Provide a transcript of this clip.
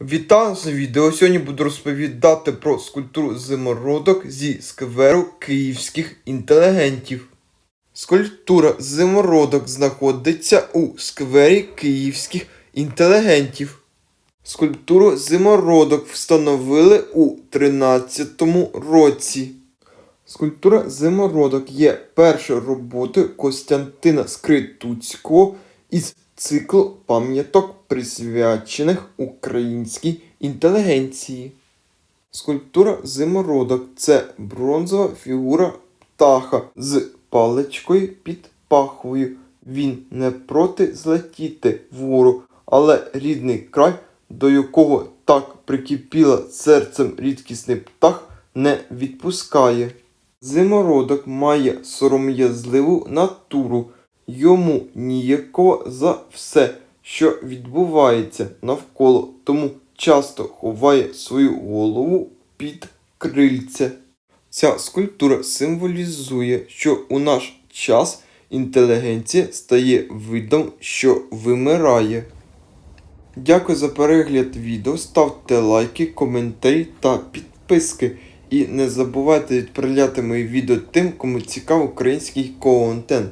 Вітаю на відео. Сьогодні буду розповідати про скульптуру зимородок зі скверу київських інтелігентів. Скульптура зимородок знаходиться у сквері київських інтелігентів. Скульптуру зимородок встановили у 13 році. Скульптура зимородок є першою роботою Костянтина Скритуцького із циклу пам'яток, присвячених українській інтелігенції. Скульптура зимородок це бронзова фігура птаха з паличкою під пахвою. Він не проти злетіти вгору, але рідний край, до якого так прикипіла серцем рідкісний птах, не відпускає. Зимородок має сором'язливу натуру, йому ніяково за все, що відбувається навколо, тому часто ховає свою голову під крильце. Ця скульптура символізує, що у наш час інтелігенція стає видом, що вимирає. Дякую за перегляд відео, ставте лайки, коментарі та підписки. І не забувайте відправляти мої відео тим, кому цікавий український контент.